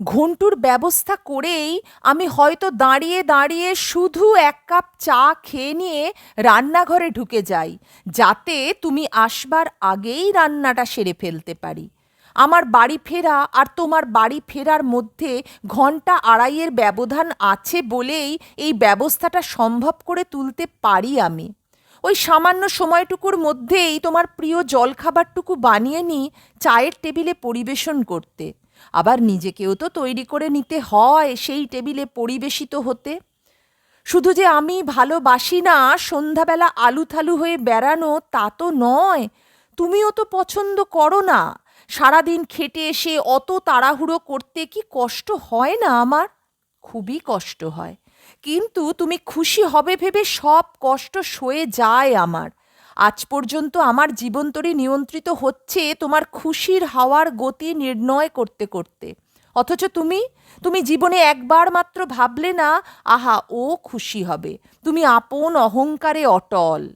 ঘন্টুর ব্যবস্থা করেই আমি হয়তো দাঁড়িয়ে দাঁড়িয়ে শুধু এক কাপ চা খেয়ে নিয়ে রান্নাঘরে ঢুকে যাই, যাতে তুমি আসবার আগেই রান্নাটা সেরে ফেলতে পারি। আমার বাড়ি ফেরা আর তোমার বাড়ি ফেরার মধ্যে ঘণ্টা আড়াইয়ের ব্যবধান আছে বলেই এই ব্যবস্থাটা সম্ভব করে তুলতে পারি আমি। ওই সামান্য সময়টুকুর মধ্যেই তোমার প্রিয় জলখাবারটুকু বানিয়ে নিই চায়ের টেবিলে পরিবেশন করতে। আবার নিজেকেও তো তৈরি করে নিতে হয় সেই টেবিলে পরিবেশিত হতে। শুধু যে আমি ভালোবাসি না, সন্ধ্যাবেলা আলু থালু হয়ে বেড়ানো তা তো নয়। তুমিও তো পছন্দ করো না। সারাদিন খেটে এসে অত তাড়াহুড়ো করতে কি কষ্ট হয় না আমার? খুবই কষ্ট হয়। কিন্তু তুমি খুশি হবে ভেবে সব কষ্ট সয়ে যায় আমার। আজ পর্যন্ত আমার জীবনতরী নিয়ন্ত্রিত হচ্ছে তোমার খুশির হাওয়ার গতি নির্ণয় করতে করতে। অথচ তুমি তুমি জীবনে একবার মাত্র ভাবলে না, আহা, ও খুশি হবে। তুমি আপন অহংকারে অটল।